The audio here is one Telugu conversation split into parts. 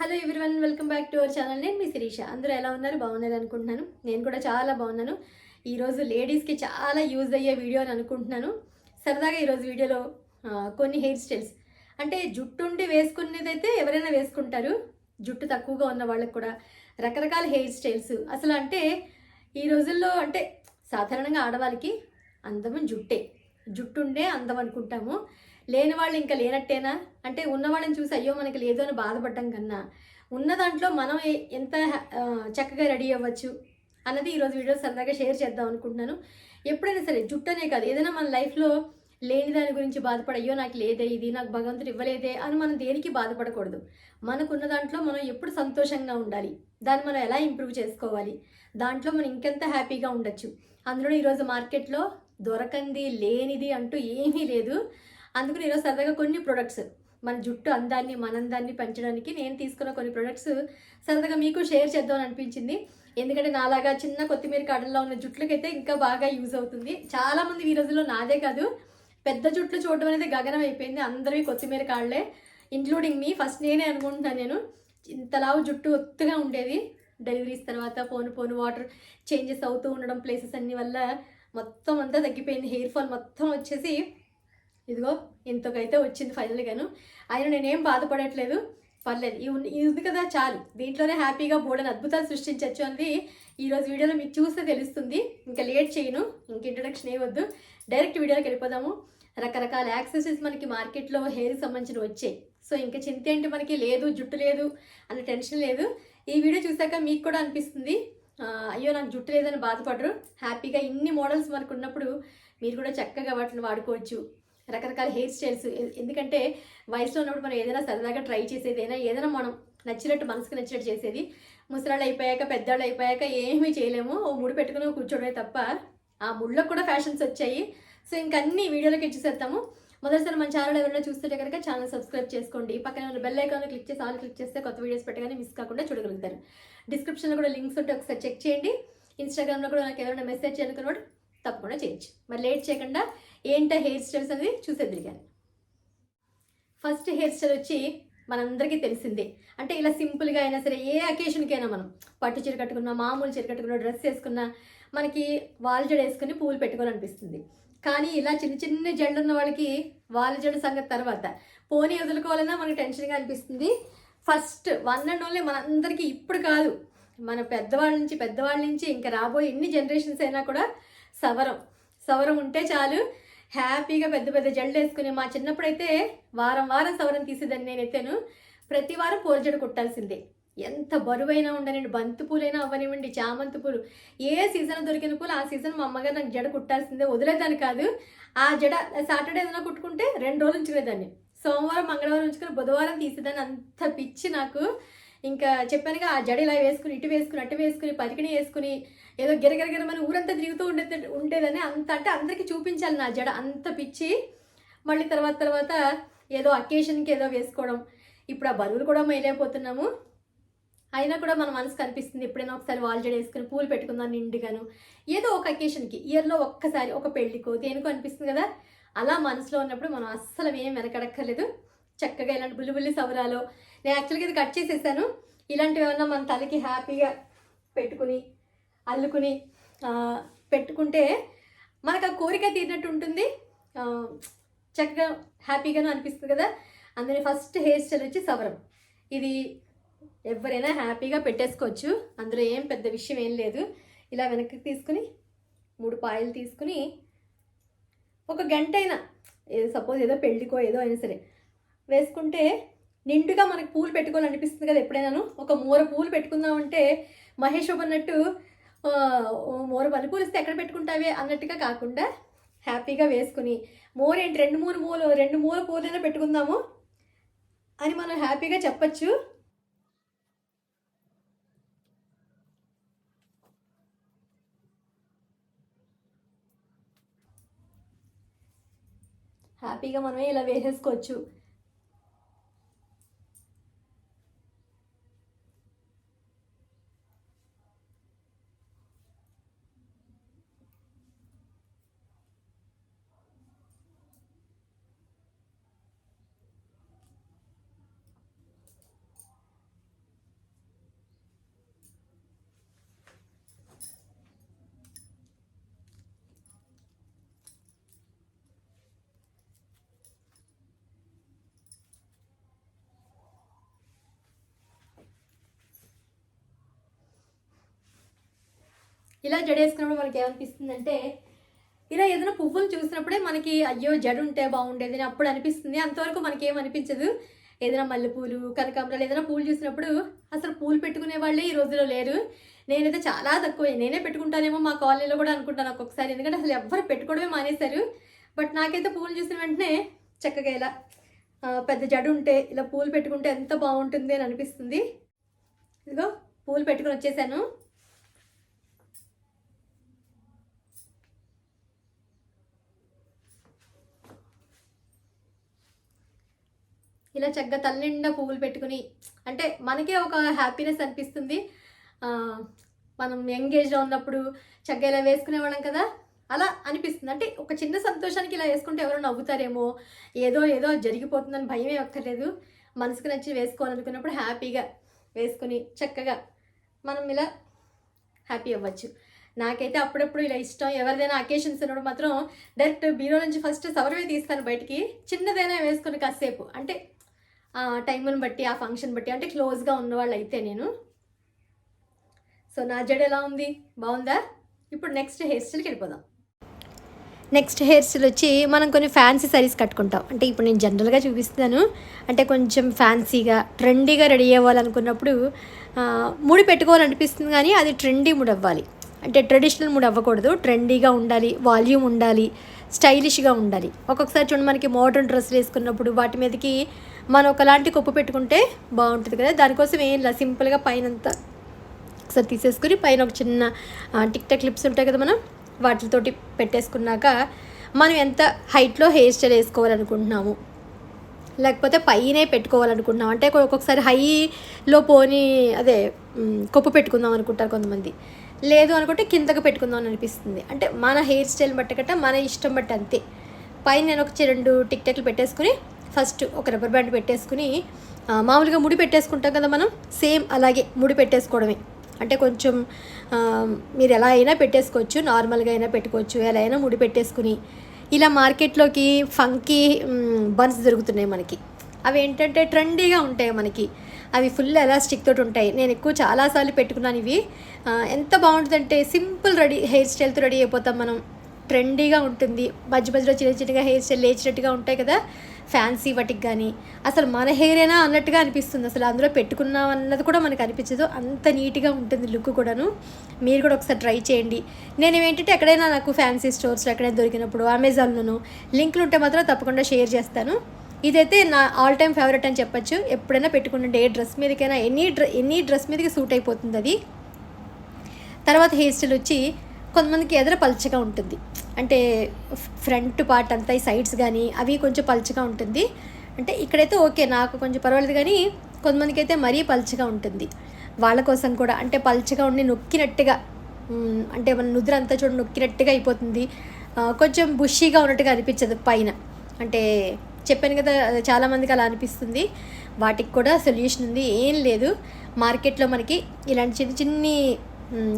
Hello everyone welcome back to our channel నేను మీ శిరీష. అందరూ ఎలా ఉన్నారు? బాగున్నారు అనుకుంటున్నాను. నేను కూడా చాలా బాగున్నాను. ఈరోజు లేడీస్కి చాలా యూజ్ అయ్యే వీడియో అని అనుకుంటున్నాను. సరదాగా ఈరోజు వీడియోలో కొన్ని హెయిర్ స్టైల్స్ అంటే జుట్టు ఉండి వేసుకునేదైతే ఎవరైనా వేసుకుంటారు. జుట్టు తక్కువగా ఉన్న వాళ్ళకి కూడా రకరకాల హెయిర్ స్టైల్స్ అసలు అంటే ఈ రోజుల్లో అంటే సాధారణంగా ఆడవాళ్ళకి అందం జుట్టే. జుట్టు ఉండే అందం అనుకుంటాము. లేని వాళ్ళు ఇంకా లేనట్టేనా? అంటే ఉన్నవాళ్ళని చూసి అయ్యో మనకి లేదు అని బాధపడటం కన్నా ఉన్న దాంట్లో మనం ఎంత చక్కగా రెడీ అవ్వచ్చు అన్నది ఈరోజు వీడియో సరదాగా షేర్ చేద్దాం అనుకుంటున్నాను. ఎప్పుడైనా సరే జుట్టు అనే కాదు. ఏదైనా మన లైఫ్లో లేని దాని గురించి బాధపడ అయ్యో నాకు లేదే ఇది నాకు భగవంతుడు ఇవ్వలేదే అని మనం దేనికి బాధపడకూడదు? మనకున్న దాంట్లో మనం ఎప్పుడు సంతోషంగా ఉండాలి? దాన్ని మనం ఎలా ఇంప్రూవ్ చేసుకోవాలి? దాంట్లో మనం ఇంకెంత హ్యాపీగా ఉండొచ్చు? అందులో ఈరోజు మార్కెట్లో దొరకంది లేనిది అంటూ ఏమీ లేదు. అందుకు నేను సరదాగా కొన్ని ప్రొడక్ట్స్ మన జుట్టు అందాన్ని మనందాన్ని పెంచడానికి నేను తీసుకున్న కొన్ని ప్రొడక్ట్స్ సరదాగా మీకు షేర్ చేద్దామని అనిపించింది. ఎందుకంటే నాలాగా చిన్న కొత్తిమీర కాడల్లో ఉన్న జుట్లకైతే ఇంకా బాగా యూజ్ అవుతుంది. చాలామంది ఈ రోజుల్లో నాదే కాదు పెద్ద జుట్లు చూడడం అనేది గగనం అయిపోయింది. అందరివి కొత్తిమీర కాళ్ళే ఇంక్లూడింగ్ మీ ఫస్ట్ నేనే అనుకుంటున్నాను నేను. ఇంతలావు జుట్టు ఒత్తుగా ఉండేది. డెలివరీస్ తర్వాత పోను పోను వాటర్ చేంజెస్ అవుతూ ఉండడం ప్లేసెస్ అన్ని వల్ల మొత్తం అంతా తగ్గిపోయింది. హెయిర్ ఫాల్ మొత్తం వచ్చేసి ఇదిగో ఇంతకైతే వచ్చింది ఫైనల్గాను అయినా నేనేం బాధపడట్లేదు. పర్లేదు ఇది ఉంది- ఇది ఉంది కదా చాలు. దీంట్లోనే హ్యాపీగా బోర్డని అద్భుతాలు సృష్టించవచ్చు అనేది ఈరోజు వీడియోలో మీకు చూస్తే తెలుస్తుంది. ఇంకా లేట్ చేయను ఇంక ఇంట్రడక్షన్ ఏవద్దు వద్దు. డైరెక్ట్ వీడియోకి వెళ్ళిపోదాము. రకరకాల యాక్సెసరీస్ మనకి మార్కెట్లో హెయిర్కి సంబంధించిన వచ్చాయి. సో ఇంకా చింత ఏంటి మనకి? లేదు జుట్టు లేదు అన్న టెన్షన్ లేదు. ఈ వీడియో చూసాక మీకు కూడా అనిపిస్తుంది. అయ్యో నాకు జుట్టు లేదని బాధపడరు. హ్యాపీగా ఇన్ని మోడల్స్ మనకు ఉన్నప్పుడు మీరు కూడా చక్కగా వాటిని వాడుకోవచ్చు. రకరకాల హెయిర్ స్టైల్స్. ఎందుకంటే వయసులో ఉన్నప్పుడు మనం ఏదైనా సరదాగా ట్రై చేసేది అయినా ఏదైనా మనం నచ్చినట్టు మనసుకు నచ్చినట్టు చేసేది. ముసలాళ్ళు అయిపోయాక పెద్దవాళ్ళు అయిపోయాక ఏమీ చేయలేము. ఓ ముడి పెట్టుకుని కూర్చోడమే తప్ప ఆ ముళ్ళకు కూడా ఫ్యాషన్స్ వచ్చాయి. సో ఇంక అన్ని వీడియోలోకి ఇచ్చేసేస్తాము మొదటిసారి మన ఛానల్ ఎవరైనా చూస్తుంటే కనుక ఛానల్ సబ్స్క్రైబ్ చేసుకోండి. పక్కన ఉన్న బెల్ ఐకాన్ క్లిక్ చేసి ఆల్ క్లిక్ చేస్తే కొత్త వీడియోస్ పెట్టగానే మిస్ కాకుండా చూడగలుగుతారు. డిస్క్రిప్షన్లో కూడా లింక్స్ ఉంటే ఒకసారి చెక్ చేయండి. ఇన్స్టాగ్రామ్లో కూడా నాకు ఎవరైనా మెసేజ్ చేయాలనుకున్నప్పుడు తప్పకుండా చేయొచ్చు మరి లేట్ చేయకుండా ఏంటో హెయిర్ స్టైల్స్ అనేది చూసేది కానీ ఫస్ట్ హెయిర్ స్టైల్ వచ్చి మనందరికీ తెలిసిందే. అంటే ఇలా సింపుల్గా అయినా సరే ఏ అకేషన్కైనా మనం పట్టు చీర కట్టుకున్నా మామూలు చీర కట్టుకున్నా డ్రెస్ వేసుకున్నా మనకి వాల్ జడ వేసుకుని పూలు పెట్టుకోవాలనిపిస్తుంది. కానీ ఇలా చిన్న చిన్న జడలు ఉన్న వాళ్ళకి వాల్ జడ సంగతి తర్వాత పోనీ వదులుకోవాలన్నా మనకి టెన్షన్గా అనిపిస్తుంది. ఫస్ట్ వన్ అండ్ ఓన్లీ మనందరికీ ఇప్పుడు కాదు. మన పెద్దవాళ్ళ నుంచి పెద్దవాళ్ళ నుంచి ఇంకా రాబోయే ఎన్ని జనరేషన్స్ అయినా కూడా సవరం. సవరం ఉంటే చాలు. హ్యాపీగా పెద్ద పెద్ద జల్లు వేసుకునే మా చిన్నప్పుడైతే వారం వారం సవరం తీసేదాన్ని నేనైతేను. ప్రతి వారం పూల జడ కుట్టాల్సిందే. ఎంత బరువైనా ఉండనండి బంతి పూలైనా అవ్వనివ్వండి చామంతి పూలు. ఏ సీజన్ దొరికిన పూలు ఆ సీజన్ మా అమ్మగారు నాకు జడ కుట్టాల్సిందే. వదిలేదాన్ని కాదు. ఆ జడ సాటర్డే ఏదైనా కుట్టుకుంటే రెండు రోజులు ఉంచుకునేదాన్ని. సోమవారం మంగళవారం ఉంచుకుని బుధవారం తీసేదాన్ని. అంత పిచ్చి నాకు. ఇంకా చెప్పానుగా ఆ జడ ఇలా వేసుకుని ఇటు వేసుకుని అటు వేసుకుని పరికిణి వేసుకుని ఏదో గిరగిరగిరమని ఊరంతా తిరుగుతూ ఉండే ఉండేదని అంత అంటే అందరికీ చూపించాలి నా జడ. అంత పిచ్చి. మళ్ళీ తర్వాత తర్వాత ఏదో అకేషన్కి ఏదో వేసుకోవడం. ఇప్పుడు ఆ బరువులు కూడా మేలేకపోతున్నాము. అయినా కూడా మన మనసు కనిపిస్తుంది ఎప్పుడైనా ఒకసారి వాల్ జడ వేసుకుని పూలు పెట్టుకుందాం నిండుగాను. ఏదో ఒక అకేషన్కి ఇయర్లో ఒక్కసారి ఒక పెళ్ళికో దేనికో అనిపిస్తుంది కదా. అలా మనసులో ఉన్నప్పుడు మనం అస్సలు ఏం వెనకడక్కర్లేదు. చక్కగా ఇలాంటి బుల్లి బుల్లి సవరాలు నేను యాక్చువల్గా ఇది కట్ చేసేసాను. ఇలాంటివి ఏమన్నా మన తలకి హ్యాపీగా పెట్టుకుని అల్లుకుని పెట్టుకుంటే మనకు ఆ కోరిక తీరినట్టు ఉంటుంది. చక్కగా హ్యాపీగాను అనిపిస్తుంది కదా. అందుకని ఫస్ట్ హెయిర్ స్టైల్ వచ్చి సవరం. ఇది ఎవరైనా హ్యాపీగా పెట్టేసుకోవచ్చు. అందులో ఏం పెద్ద విషయం ఏం లేదు. ఇలా వెనక్కి తీసుకుని మూడు పాయలు తీసుకుని ఒక గంట అయినా ఏదో సపోజ్ ఏదో పెళ్ళికో ఏదో అయినా సరే వేసుకుంటే నిండుగా మనకు పూలు పెట్టుకోవాలనిపిస్తుంది కదా ఎప్పుడైనాను? ఒక మూర పూలు పెట్టుకుందామంటే మహేష్ అన్నట్టు మూర మల్లె పూలు ఇస్తే ఎక్కడ పెట్టుకుంటావే అన్నట్టుగా కాకుండా హ్యాపీగా వేసుకుని మూర ఏంటి రెండు మూడు మూలు రెండు మూల పూలైనా పెట్టుకుందాము అని మనం హ్యాపీగా చెప్పచ్చు. హ్యాపీగా మనమే ఇలా వేసేసుకోవచ్చు. ఇలా జడేసుకున్నప్పుడు మనకి ఏమనిపిస్తుంది అంటే ఇలా ఏదైనా పువ్వులు చూసినప్పుడే మనకి అయ్యో జడ ఉంటే బాగుండేది అని అప్పుడు అనిపిస్తుంది. అంతవరకు మనకి అనిపించదు. ఏదైనా మల్లెపూలు కనకాంబరాలు ఏదైనా పూలు చూసినప్పుడు అసలు పూలు పెట్టుకునే వాళ్ళే ఈ రోజులో లేరు. నేనైతే చాలా తక్కువ. నేనే పెట్టుకుంటానేమో మా కాలనీలో కూడా అనుకుంటాను ఒక్కొక్కసారి. ఎందుకంటే అసలు ఎవ్వరు పెట్టుకోవడమే మానేశారు. బట్ నాకైతే పూలు చూసిన వెంటనే చక్కగా ఇలా పెద్ద జడు ఉంటే ఇలా పూలు పెట్టుకుంటే ఎంత బాగుంటుంది అని అనిపిస్తుంది. ఇదిగో పూలు పెట్టుకుని వచ్చేసాను. ఇలా చక్కగా తల్లిండా పువ్వులు పెట్టుకుని అంటే మనకే ఒక హ్యాపీనెస్ అనిపిస్తుంది. మనం ఎంగేజ్లో ఉన్నప్పుడు చక్కగా ఇలా వేసుకునేవాళ్ళం కదా అలా అనిపిస్తుంది. అంటే ఒక చిన్న సంతోషానికి ఇలా వేసుకుంటే ఎవరో నవ్వుతారేమో ఏదో ఏదో జరిగిపోతుందని భయమే ఒక్కర్లేదు మనసుకు నచ్చి వేసుకోవాలనుకున్నప్పుడు హ్యాపీగా వేసుకుని చక్కగా మనం ఇలా హ్యాపీ అవ్వచ్చు. నాకైతే అప్పుడప్పుడు ఇలా ఇష్టం. ఎవరిదైనా అకేషన్స్ ఉన్నప్పుడు మాత్రం డైరెక్ట్ బీరో నుంచి ఫస్ట్ సవరమే తీస్తాను బయటికి. చిన్నదైనా వేసుకుని కాసేపు. అంటే టైంని బట్టి ఆ ఫంక్షన్ బట్టి అంటే క్లోజ్గా ఉన్నవాళ్ళు అయితే నేను. సో నా జడ ఎలా ఉంది? బాగుందా? ఇప్పుడు నెక్స్ట్ హెయిర్ స్టైల్కి వెళ్ళిపోదాం. నెక్స్ట్ హెయిర్ స్టైల్ వచ్చి మనం కొన్ని ఫ్యాన్సీ సారీస్ కట్టుకుంటాం. అంటే ఇప్పుడు నేను జనరల్గా చూపిస్తున్నాను. అంటే కొంచెం ఫ్యాన్సీగా ట్రెండీగా రెడీ అవ్వాలనుకున్నప్పుడు ముడి పెట్టుకోవాలనిపిస్తుంది కానీ అది ట్రెండీ ముడి అవ్వాలి అంటే ట్రెడిషనల్ మూడ్ అవ్వకూడదు. ట్రెండీగా ఉండాలి వాల్యూమ్ ఉండాలి స్టైలిష్గా ఉండాలి. ఒక్కొక్కసారి చూడండి మనకి మోడర్న్ డ్రెస్సులు వేసుకున్నప్పుడు వాటి మీదకి మనం ఒకలాంటి కొప్పు పెట్టుకుంటే బాగుంటుంది కదా. దానికోసం ఏం లేదు సింపుల్గా పైనంతా ఒకసారి తీసేసుకుని పైన ఒక చిన్న టిక్ టాక్ క్లిప్స్ ఉంటాయి కదా మనం వాటితోటి పెట్టేసుకున్నాక మనం ఎంత హైట్లో హెయిర్ స్టైల్ వేసుకోవాలనుకుంటున్నాము. లేకపోతే పైనే పెట్టుకోవాలనుకుంటున్నాం అంటే ఒక్కొక్కసారి హైలో పోని అదే కొప్పు పెట్టుకుందాం అనుకుంటారు కొంతమంది. లేదు అనుకుంటే కిందకు పెట్టుకుందాం అని అనిపిస్తుంది. అంటే మన హెయిర్ స్టైల్ బట్ట గట్ట మన ఇష్టం బట్టి అంతే. పైన నేను ఒక చి- రెండు టిక్ టాక్లు పెట్టేసుకుని ఫస్ట్ ఒక రబ్బర్ బ్యాండ్ పెట్టేసుకుని మామూలుగా ముడి పెట్టేసుకుంటాం కదా మనం సేమ్ అలాగే ముడి పెట్టేసుకోవడమే. అంటే కొంచెం మీరు ఎలా అయినా పెట్టేసుకోవచ్చు నార్మల్గా అయినా పెట్టుకోవచ్చు ఎలా అయినా ముడి పెట్టేసుకుని. ఇలా మార్కెట్లోకి ఫంకీ బన్స్ దొరుకుతున్నాయి మనకి. అవి ఏంటంటే ట్రెండీగా ఉంటాయి మనకి. అవి ఫుల్ ఎలాస్టిక్ తోటి ఉంటాయి. నేను ఎక్కువ చాలాసార్లు పెట్టుకున్నాను ఇవి. ఎంత బాగుంటుందంటే సింపుల్ రెడీ హెయిర్ స్టైల్తో రెడీ అయిపోతాం మనం. ట్రెండీగా ఉంటుంది. మధ్య మధ్యలో చిన్న చిన్నగా హెయిర్ స్టైల్ లేచినట్టుగా ఉంటాయి కదా. ఫ్యాన్సీ వాటికి కానీ అసలు మన హెయిర్ అయినా అన్నట్టుగా అనిపిస్తుంది. అసలు అందులో పెట్టుకున్నాం అన్నది కూడా మనకు అనిపించదు. అంత నీట్గా ఉంటుంది లుక్ కూడాను. మీరు కూడా ఒకసారి ట్రై చేయండి. నేను ఏంటంటే ఎక్కడైనా నాకు ఫ్యాన్సీ స్టోర్స్లో ఎక్కడైనా దొరికినప్పుడు అమెజాన్లోను లింకులు ఉంటే మాత్రం తప్పకుండా షేర్ చేస్తాను. ఇదైతే నా ఆల్ టైమ్ ఫేవరెట్ అని చెప్పొచ్చు. ఎప్పుడైనా పెట్టుకుంటుంటే ఏ డ్రెస్ మీదకైనా ఎనీ డ్రెస్ ఎనీ డ్రెస్ మీదకి సూట్ అయిపోతుంది అది. తర్వాత హెయిర్ స్టైల్ వచ్చి కొంతమందికి ఎదర పల్చగా ఉంటుంది. అంటే ఫ్రంట్ పార్ట్ అంతా ఈ సైడ్స్ కానీ అవి కొంచెం పల్చగా ఉంటుంది. అంటే ఇక్కడైతే ఓకే నాకు కొంచెం పర్వాలేదు కానీ కొంతమందికి అయితే మరీ పల్చగా ఉంటుంది. వాళ్ళ కోసం కూడా అంటే పల్చగా ఉండి నొక్కినట్టుగా అంటే మన నుదురు అంతా చూడ నొక్కినట్టుగా అయిపోతుంది. కొంచెం బుషీగా ఉన్నట్టుగా అనిపించదు పైన. అంటే చెప్పాను కదా చాలామందికి అలా అనిపిస్తుంది. వాటికి కూడా సొల్యూషన్ ఉంది ఏం లేదు. మార్కెట్లో మనకి ఇలాంటి చిన్న చిన్ని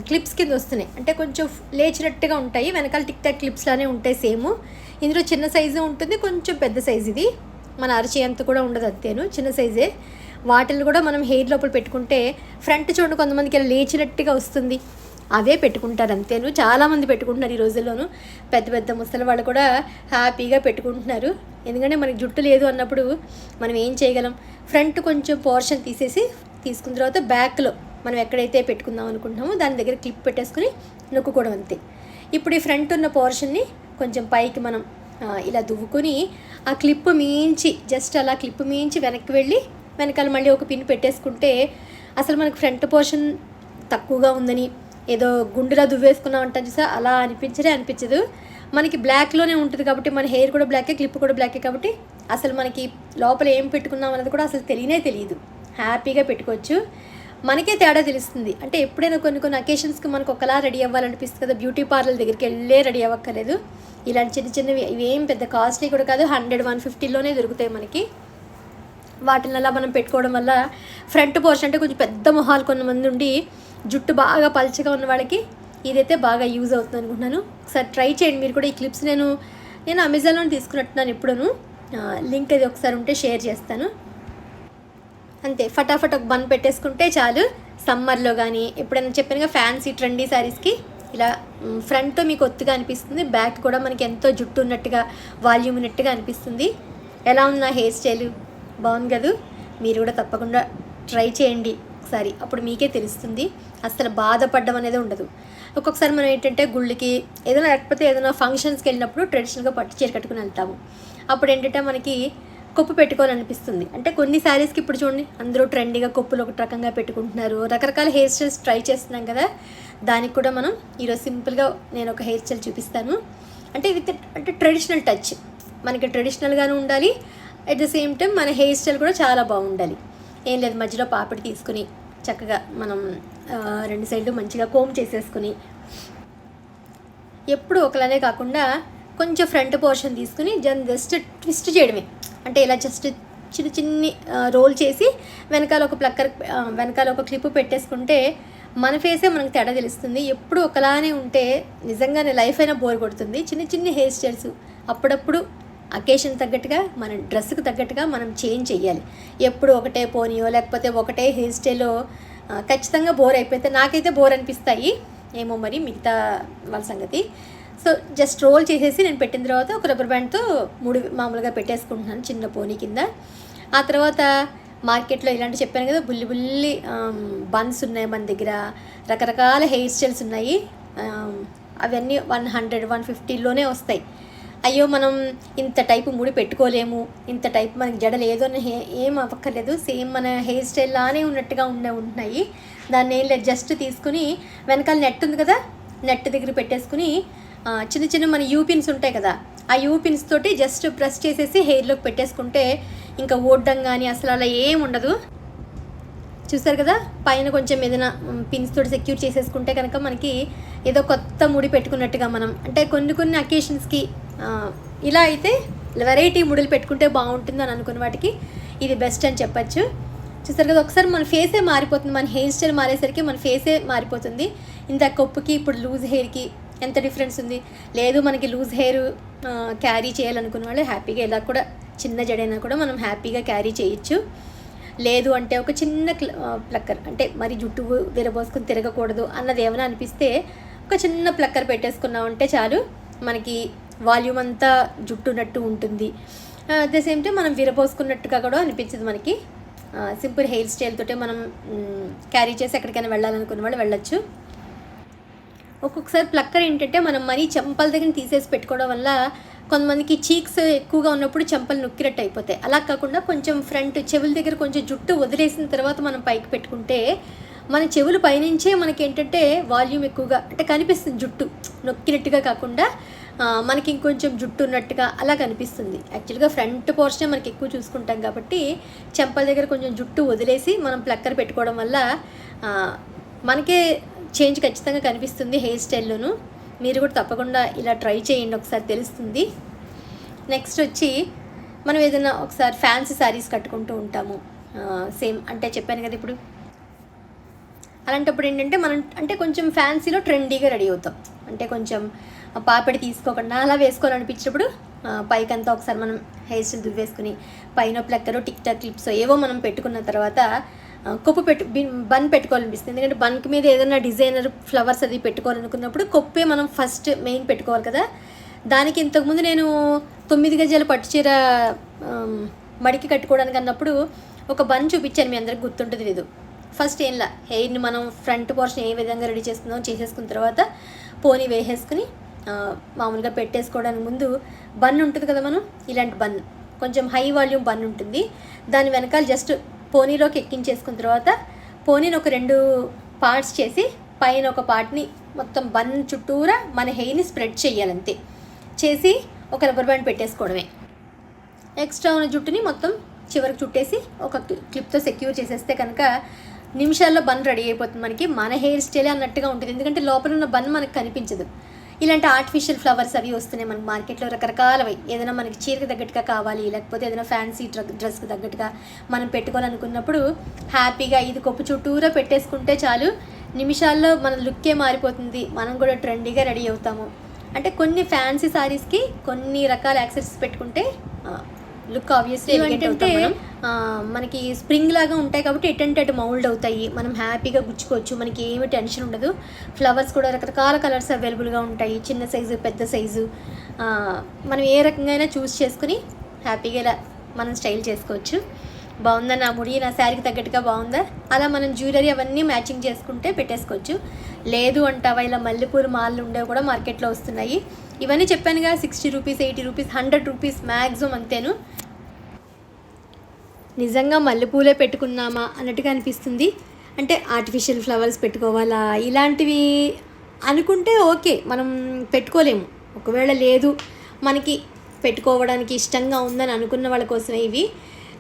క్లిప్స్ కింద వస్తున్నాయి. అంటే కొంచెం లేచినట్టుగా ఉంటాయి. వెనకాల టిక్ టాక్ క్లిప్స్లానే ఉంటాయి సేమ్. ఇందులో చిన్న సైజు ఉంటుంది కొంచెం పెద్ద సైజు ఇది. మన అరచేయి అంత కూడా ఉండదు అంతేను చిన్న సైజే. వాటిని కూడా మనం హెయిర్ లోపల పెట్టుకుంటే ఫ్రంట్ చూడండి కొంతమందికి ఇలా లేచినట్టుగా వస్తుంది. అవే పెట్టుకుంటారు అంతేను చాలామంది పెట్టుకుంటున్నారు ఈ రోజుల్లోనూ. పెద్ద పెద్ద ముసలి వాళ్ళు కూడా హ్యాపీగా పెట్టుకుంటున్నారు. ఎందుకంటే మనకి జుట్టు లేదు అన్నప్పుడు మనం ఏం చేయగలం? ఫ్రంట్ కొంచెం పోర్షన్ తీసేసి తీసుకున్న తర్వాత బ్యాక్లో మనం ఎక్కడైతే పెట్టుకుందాం అనుకుంటున్నామో దాని దగ్గర క్లిప్ పెట్టేసుకుని నొక్కుకోవడం అంతే. ఇప్పుడు ఈ ఫ్రంట్ ఉన్న పోర్షన్ని కొంచెం పైకి మనం ఇలా దువ్వుకొని ఆ క్లిప్ మించి జస్ట్ అలా క్లిప్ మించి వెనక్కి వెళ్ళి వెనకాల మళ్ళీ ఒక పిన్ పెట్టేసుకుంటే అసలు మనకు ఫ్రంట్ పోర్షన్ తక్కువగా ఉందని ఏదో గుండెలా దువ్వేసుకున్నాం అంటాం చూసా? అలా అనిపించడే అనిపించదు. మనకి బ్లాక్లోనే ఉంటుంది కాబట్టి మన హెయిర్ కూడా బ్లాకే క్లిప్ కూడా బ్లాకే కాబట్టి అసలు మనకి లోపల ఏం పెట్టుకున్నాం అన్నది కూడా అసలు తెలియనే తెలియదు. హ్యాపీగా పెట్టుకోవచ్చు. మనకే తేడా తెలుస్తుంది. అంటే ఎప్పుడైనా కొన్ని కొన్ని అకేషన్స్కి మనకు ఒకలా రెడీ అవ్వాలనిపిస్తుంది కదా బ్యూటీ పార్లర్ దగ్గరికి వెళ్ళే రెడీ అవ్వక్కర్లేదు. ఇలాంటి చిన్న చిన్నవి ఇవేం పెద్ద కాస్ట్లీ కూడా కాదు హండ్రెడ్ వన్ ఫిఫ్టీలోనే దొరుకుతాయి మనకి. వాటిని అలా మనం పెట్టుకోవడం వల్ల ఫ్రంట్ పోర్షన్ అంటే కొంచెం పెద్ద మొహాలు కొంతమంది ఉండి జుట్టు బాగా పల్చగా ఉన్న వాళ్ళకి ఇదైతే బాగా యూజ్ అవుతుంది అనుకుంటున్నాను. ఒకసారి ట్రై చేయండి. మీరు కూడా ఈ క్లిప్స్ నేను నేను అమెజాన్లో తీసుకున్నట్టున్నాను ఎప్పుడూను లింక్ అది ఒకసారి ఉంటే షేర్ చేస్తాను. అంతే ఫటాఫట్ ఒక బన్ పెట్టేసుకుంటే చాలు. సమ్మర్లో కానీ ఎప్పుడైనా చెప్పినగా ఫ్యాన్సీ ట్రెండీ శారీస్కి ఇలా ఫ్రంట్ మీకు ఒత్తుగా అనిపిస్తుంది. బ్యాక్ కూడా మనకి ఎంతో జుట్టు ఉన్నట్టుగా వాల్యూమ్ ఉన్నట్టుగా అనిపిస్తుంది. ఎలా ఉంది నా హెయిర్ స్టైల్? బాగుంది కదా? మీరు కూడా తప్పకుండా ట్రై చేయండి. ఒకసారి అప్పుడు మీకే తెలుస్తుంది. అసలు బాధపడడం అనేది ఉండదు. ఒక్కొక్కసారి మనం ఏంటంటే గుళ్ళకి ఏదైనా లేకపోతే ఏదైనా ఫంక్షన్స్కి వెళ్ళినప్పుడు ట్రెడిషనల్గా పట్టు చీర కట్టుకుని వెళ్తాము. అప్పుడు ఏంటంటే మనకి కొప్పు పెట్టుకోవాలనిపిస్తుంది. అంటే కొన్ని శారీస్కి ఇప్పుడు చూడండి అందరూ ట్రెండీగా కొప్పులు ఒక రకంగా పెట్టుకుంటున్నారు. రకరకాల హెయిర్ స్టైల్స్ ట్రై చేస్తున్నాం కదా దానికి కూడా మనం ఈరోజు సింపుల్గా నేను ఒక హెయిర్ స్టైల్ చూపిస్తాను. అంటే విత్ అంటే ట్రెడిషనల్ టచ్ మనకి ట్రెడిషనల్గానే ఉండాలి అట్ ద సేమ్ టైం మన హెయిర్ స్టైల్ కూడా చాలా బాగుండాలి. ఏం లేదు మధ్యలో పాపిడి తీసుకుని చక్కగా మనం రెండు సైడ్లు మంచిగా కోమ్ చేసేసుకుని ఎప్పుడు ఒకలానే కాకుండా కొంచెం ఫ్రంట్ పోర్షన్ తీసుకుని జన్ జస్ట్ ట్విస్ట్ చేయడమే. అంటే ఇలా జస్ట్ చిన్న చిన్ని రోల్ చేసి వెనకాల ఒక ప్లక్కర్ వెనకాల ఒక క్లిప్ పెట్టేసుకుంటే మన ఫేసే మనకు తేడా తెలుస్తుంది. ఎప్పుడు ఒకలానే ఉంటే నిజంగానే లైఫ్ అయినా బోర్ కొడుతుంది. చిన్న చిన్న హెయిర్ స్టైల్స్ అప్పుడప్పుడు అకేషన్ తగ్గట్టుగా మన డ్రెస్కి తగ్గట్టుగా మనం చేంజ్ చేయాలి ఎప్పుడు ఒకటే పోనీయో లేకపోతే ఒకటే హెయిర్ స్టైల్ ఖచ్చితంగా బోర్ అయిపోతే నాకైతే బోర్ అనిపిస్తాయి. ఏమో మరి మిగతా వాళ్ళ సంగతి. సో జస్ట్ రోల్ చేసేసి నేను పెట్టిన తర్వాత ఒక రబ్బర్ బ్యాండ్తో మూడు మామూలుగా పెట్టేసుకుంటున్నాను చిన్న పోనీ కింద. ఆ తర్వాత మార్కెట్లో ఇలాంటి చెప్పాను కదా బుల్లి బుల్లి బన్స్ ఉన్నాయి మన దగ్గర. రకరకాల హెయిర్ స్టైల్స్ ఉన్నాయి. అవన్నీ వన్ హండ్రెడ్ వన్ ఫిఫ్టీలోనే వస్తాయి. అయ్యో మనం ఇంత టైపు ముడి పెట్టుకోలేము ఇంత టైప్ మనకి జడ లేదు అని హే ఏం అవ్వక్కర్లేదు. సేమ్ మన హెయిర్ స్టైల్ లానే ఉన్నట్టుగా ఉండే ఉంటున్నాయి దాన్ని ఏం లేదు జస్ట్ తీసుకుని వెనకాల నెట్ ఉంది కదా నెట్ దగ్గర పెట్టేసుకుని చిన్న చిన్న మన యూపిన్స్ ఉంటాయి కదా ఆ యూపిన్స్ తోటి జస్ట్ ప్రెస్ చేసేసి హెయిర్లోకి పెట్టేసుకుంటే ఇంకా ఓడ్డం కానీ అసలు అలా ఏం ఉండదు. చూసారు కదా పైన కొంచెం ఏదైనా పిన్స్ తోటి సెక్యూర్ చేసేసుకుంటే కనుక మనకి ఏదో కొత్త ముడి పెట్టుకున్నట్టుగా మనం అంటే కొన్ని కొన్ని అకేషన్స్కి ఇలా అయితే వెరైటీ ముడులు పెట్టుకుంటే బాగుంటుంది అని అనుకున్న వాటికి ఇది బెస్ట్ అని చెప్పచ్చు. చూసారు కదా ఒకసారి మన ఫేసే మారిపోతుంది మన హెయిర్ స్టైల్ మారేసరికి మన ఫేసే మారిపోతుంది. ఇంత కొప్పుకి ఇప్పుడు లూజ్ హెయిర్కి ఎంత డిఫరెన్స్ ఉంది? లేదు మనకి లూజ్ హెయిర్ క్యారీ చేయాలనుకున్న వాళ్ళు హ్యాపీగా ఇలా కూడా చిన్న జడైనా కూడా మనం హ్యాపీగా క్యారీ చేయొచ్చు. లేదు అంటే ఒక చిన్న ప్లక్కర్ అంటే మరి జుట్టు విరబోసుకుని తిరగకూడదు అన్నది ఏమైనా అనిపిస్తే ఒక చిన్న ప్లక్కర్ పెట్టేసుకున్నామంటే చాలు. మనకి వాల్యూమ్ అంతా జుట్టు ఉన్నట్టు ఉంటుంది అట్ ద సేమ్ టైం మనం విరపోసుకున్నట్టుగా కూడా అనిపించదు మనకి. సింపుల్ హెయిర్ స్టైల్ తోటే మనం క్యారీ చేసి ఎక్కడికైనా వెళ్ళాలనుకున్న వాళ్ళు వెళ్ళొచ్చు. ఒక్కొక్కసారి ప్లక్కర్ ఏంటంటే మనం మరీ చెంపల దగ్గర తీసేసి పెట్టుకోవడం వల్ల కొంతమందికి చీక్స్ ఎక్కువగా ఉన్నప్పుడు చెంపలు నొక్కినట్టు అయిపోతాయి. అలా కాకుండా కొంచెం ఫ్రంట్ చెవుల దగ్గర కొంచెం జుట్టు వదిలేసిన తర్వాత మనం పైకి పెట్టుకుంటే మన చెవులు పైనుంచే మనకి ఏంటంటే వాల్యూమ్ ఎక్కువగా అంటే కనిపిస్తుంది జుట్టు నొక్కినట్టుగా కాకుండా మనకి ఇంకొంచెం జుట్టు ఉన్నట్టుగా అలా కనిపిస్తుంది. యాక్చువల్గా ఫ్రంట్ పోర్షనే మనకి ఎక్కువ చూసుకుంటాం కాబట్టి చెంపల దగ్గర కొంచెం జుట్టు వదిలేసి మనం ప్లక్కర్ పెట్టుకోవడం వల్ల మనకే చేంజ్ ఖచ్చితంగా కనిపిస్తుంది హెయిర్ స్టైల్లోను మీరు కూడా తప్పకుండా ఇలా ట్రై చేయండి ఒకసారి తెలుస్తుంది. నెక్స్ట్ వచ్చి మనం ఏదైనా ఒకసారి ఫ్యాన్సీ శారీస్ కట్టుకుంటూ ఉంటాము. సేమ్ అంటే చెప్పాను కదా ఇప్పుడు. అలాంటప్పుడు ఏంటంటే మనం అంటే కొంచెం ఫ్యాన్సీలో ట్రెండీగా రెడీ అవుతాం. అంటే కొంచెం పాపిడి తీసుకోకుండా అలా వేసుకోవాలనిపించినప్పుడు అనిపించినప్పుడు పైకంతా ఒకసారి మనం హెయిర్ స్టైల్ దువ్వేసుకుని పైన ప్లక్కరు టిక్ టాక్ క్లిప్స్ ఏవో మనం పెట్టుకున్న తర్వాత కొప్పు పెట్టు బిన్- బన్ పెట్టుకోవాలనిపిస్తుంది. ఎందుకంటే బన్కి మీద ఏదైనా డిజైనర్ ఫ్లవర్స్ అది పెట్టుకోవాలనుకున్నప్పుడు కొప్పే మనం ఫస్ట్ మెయిన్ పెట్టుకోవాలి కదా. దానికి ఇంతకుముందు నేను తొమ్మిది గజాల పట్టు చీర మడికి కట్టుకోవడానికి అన్నప్పుడు ఒక బన్ చూపించాను మీ అందరికి గుర్తుంటుంది లేదు. ఫస్ట్ ఏంలా హెయిర్ని మనం ఫ్రంట్ పోర్షన్ ఏ విధంగా రెడీ చేసుకుందాం చేసేసుకున్న తర్వాత పోనీ వేసేసుకుని మామూలుగా పెట్టేసుకోవడానికి ముందు బన్ ఉంటుంది కదా మనం? ఇలాంటి బన్. కొంచెం హై వాల్యూమ్ బన్ ఉంటుంది. దాని వెనకాల జస్ట్ పోనీలోకి ఎక్కించేసుకున్న తర్వాత పోనీని ఒక రెండు పార్ట్స్ చేసి పైన ఒక పార్ట్ని మొత్తం బన్ చుట్టూరా మన హెయిర్ని స్ప్రెడ్ చేయాలంతే. చేసి ఒక రబ్బర్ బ్యాండ్ పెట్టేసుకోవడమే. ఎక్స్ట్రా ఉన్న జుట్టుని మొత్తం చివరికి చుట్టేసి ఒక క్లిప్తో సెక్యూర్ చేసేస్తే కనుక నిమిషాల్లో బన్ రెడీ అయిపోతుంది మనకి. మన హెయిర్ స్టైలే అన్నట్టుగా ఉంటుంది. ఎందుకంటే లోపల ఉన్న బన్ మనకు కనిపించదు. ఇలాంటి ఆర్టిఫిషియల్ ఫ్లవర్స్ అవి వస్తున్నాయి మనకి మార్కెట్లో రకరకాలవి. ఏదైనా మనకి చీరకు తగ్గట్టుగా కావాలి లేకపోతే ఏదైనా ఫ్యాన్సీ డ్ర డ్రెస్కి తగ్గట్టుగా మనం పెట్టుకోవాలనుకున్నప్పుడు హ్యాపీగా ఇది కొప్పు చుట్టూరా పెట్టేసుకుంటే చాలు నిమిషాల్లో మన లుక్కే మారిపోతుంది. మనం కూడా ట్రెండీగా రెడీ అవుతాము. అంటే కొన్ని ఫ్యాన్సీ సారీస్కి కొన్ని రకాల యాక్సెసరీస్ పెట్టుకుంటే లుక్ ఆబ్వియస్లీ ఏంటంటే మనకి స్ప్రింగ్ లాగా ఉంటాయి కాబట్టి ఎటంటే అటు మౌల్డ్ అవుతాయి. మనం హ్యాపీగా గుచ్చుకోవచ్చు. మనకి ఏమి టెన్షన్ ఉండదు. ఫ్లవర్స్ కూడా రకరకాల కలర్స్ అవైలబుల్గా ఉంటాయి. చిన్న సైజు పెద్ద సైజు మనం ఏ రకంగా అయినా చూస్ చేసుకుని హ్యాపీగా ఇలా మనం స్టైల్ చేసుకోవచ్చు. బాగుందా నా ముడి? నా శారీకి తగ్గట్టుగా బాగుందా? అలా మనం జ్యువెలరీ అవన్నీ మ్యాచింగ్ చేసుకుంటే పెట్టేసుకోవచ్చు. లేదు అంటావా? ఇలా మల్లెపూలు మాలలు ఉండేవి కూడా మార్కెట్లో వస్తున్నాయి. ఇవన్నీ చెప్పానుగా sixty rupees eighty rupees hundred rupees maximum అంతేను. నిజంగా మల్లెపూలే పెట్టుకున్నామా అన్నట్టుగా అనిపిస్తుంది. అంటే ఆర్టిఫిషియల్ ఫ్లవర్స్ పెట్టుకోవాలా ఇలాంటివి అనుకుంటే ఓకే మనం పెట్టుకోలేము. ఒకవేళ లేదు మనకి పెట్టుకోవడానికి ఇష్టంగా ఉందని అనుకున్న వాళ్ళ కోసమే ఇవి.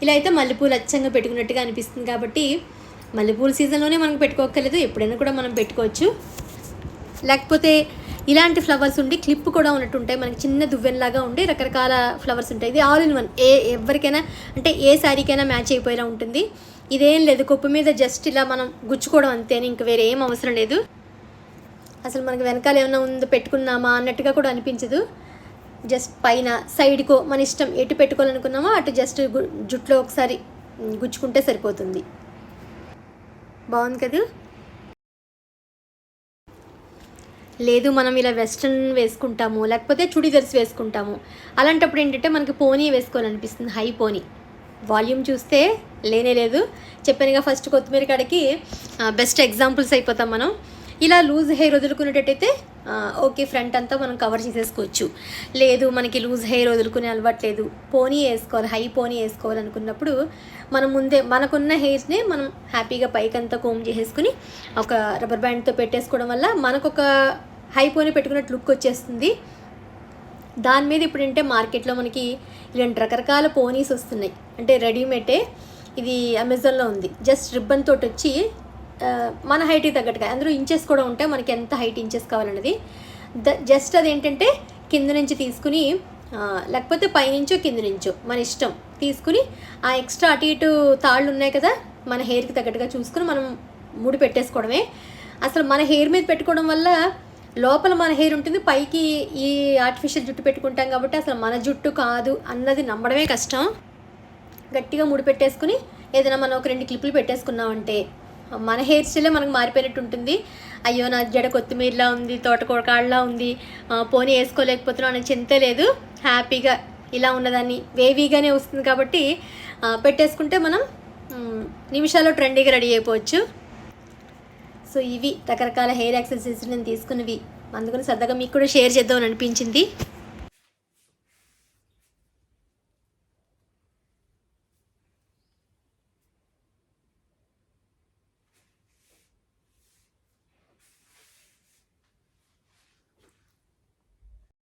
ఇలా అయితే మల్లెపూలు అచ్చంగా పెట్టుకున్నట్టుగా అనిపిస్తుంది కాబట్టి మల్లెపూల సీజన్లోనే మనం పెట్టుకోక్కర్లేదు ఎప్పుడైనా కూడా మనం పెట్టుకోవచ్చు. లేకపోతే ఇలాంటి ఫ్లవర్స్ ఉండి క్లిప్ కూడా ఉన్నట్టు ఉంటాయి మనకి చిన్న దువ్వెనలాగా ఉండి రకరకాల ఫ్లవర్స్ ఉంటాయి. ఇది ఆల్ ఇన్ వన్. ఏ ఎవరికైనా అంటే ఏ శారీకైనా మ్యాచ్ అయిపోయేలా ఉంటుంది. ఇదేం లేదు. కొప్పు మీద జస్ట్ ఇలా మనం గుచ్చుకోవడం అంతేని ఇంక వేరే ఏం అవసరం లేదు. అసలు మనకి వెనకాల ఏమైనా ఉందో పెట్టుకున్నామా అన్నట్టుగా కూడా అనిపించదు. జస్ట్ పైన సైడ్కో మన ఇష్టం ఎటు పెట్టుకోవాలనుకున్నామో అటు జస్ట్ జుట్లో ఒకసారి గుచ్చుకుంటే సరిపోతుంది. బాగుంది కదా? లేదు మనం ఇలా వెస్ట్రన్ వేసుకుంటాము లేకపోతే చుడీదర్స్ వేసుకుంటాము. అలాంటప్పుడు ఏంటంటే మనకి పోనీ వేసుకోవాలనిపిస్తుంది హై పోనీ. వాల్యూమ్ చూస్తే లేనే లేదు. చెప్పానుగా ఫస్ట్ కొత్తిమీర కాడకి బెస్ట్ ఎగ్జాంపుల్స్ అయిపోతాం మనం. ఇలా లూజ్ హెయిర్ వదులుకునేటట్టయితే ఓకే ఫ్రంట్ అంతా మనం కవర్ చేసేసుకోవచ్చు. లేదు మనకి లూజ్ హెయిర్ వదులుకునే అలవాట్లేదు పోనీ వేసుకోవాలి హై పోనీ వేసుకోవాలనుకున్నప్పుడు మనం ముందే మనకున్న హెయిర్స్ని మనం హ్యాపీగా పైకంతా కోమ్ చేసేసుకుని ఒక రబ్బర్ బ్యాండ్తో పెట్టేసుకోవడం వల్ల మనకొక హై పోనీ పెట్టుకున్నట్టు లుక్ వచ్చేస్తుంది. దాని మీద ఇప్పుడు అంటే మార్కెట్లో మనకి ఇలాంటి రకరకాల పోనీస్ వస్తున్నాయి. అంటే రెడీమేడే ఇది అమెజాన్లో ఉంది. జస్ట్ రిబ్బన్ తోటి వచ్చి మన హైట్కి తగ్గట్టుగా అందులో ఇంచెస్ కూడా ఉంటాయి మనకి ఎంత హైట్ ఇంచెస్ కావాలన్నది. ద జస్ట్ అది ఏంటంటే కింద నుంచి తీసుకుని లేకపోతే పైనుంచో కింద నుంచో మన ఇష్టం తీసుకుని ఆ ఎక్స్ట్రా అటు ఇటు తాళ్ళు ఉన్నాయి కదా మన హెయిర్కి తగ్గట్టుగా చూసుకుని మనం ముడి పెట్టేసుకోవడమే. అసలు మన హెయిర్ మీద పెట్టుకోవడం వల్ల లోపల మన హెయిర్ ఉంటుంది పైకి ఈ ఆర్టిఫిషియల్ జుట్టు పెట్టుకుంటాం కాబట్టి అసలు మన జుట్టు కాదు అన్నది నమ్మడమే కష్టం. గట్టిగా ముడి పెట్టేసుకుని ఏదైనా మనం ఒక రెండు క్లిప్పులు పెట్టేసుకున్నామంటే మన హెయిర్ స్టైలే మనకు మారిపోయినట్టు ఉంటుంది. అయ్యో నా జడ కొత్తిమీరలా ఉంది తోటకూరకాళ్ళలా ఉంది పోనీ వేసుకోలేకపోతున్నాం అనే చింత లేదు. హ్యాపీగా ఇలా ఉన్నదాన్ని వేవీగానే వస్తుంది కాబట్టి పెట్టేసుకుంటే మనం నిమిషాల్లో ట్రెండీగా రెడీ అయిపోవచ్చు. సో ఇవి రకరకాల హెయిర్ యాక్సెసరీస్ నేను తీసుకున్నవి. అందుకని సరదాగా మీకు కూడా షేర్ చేద్దామని అనిపించింది.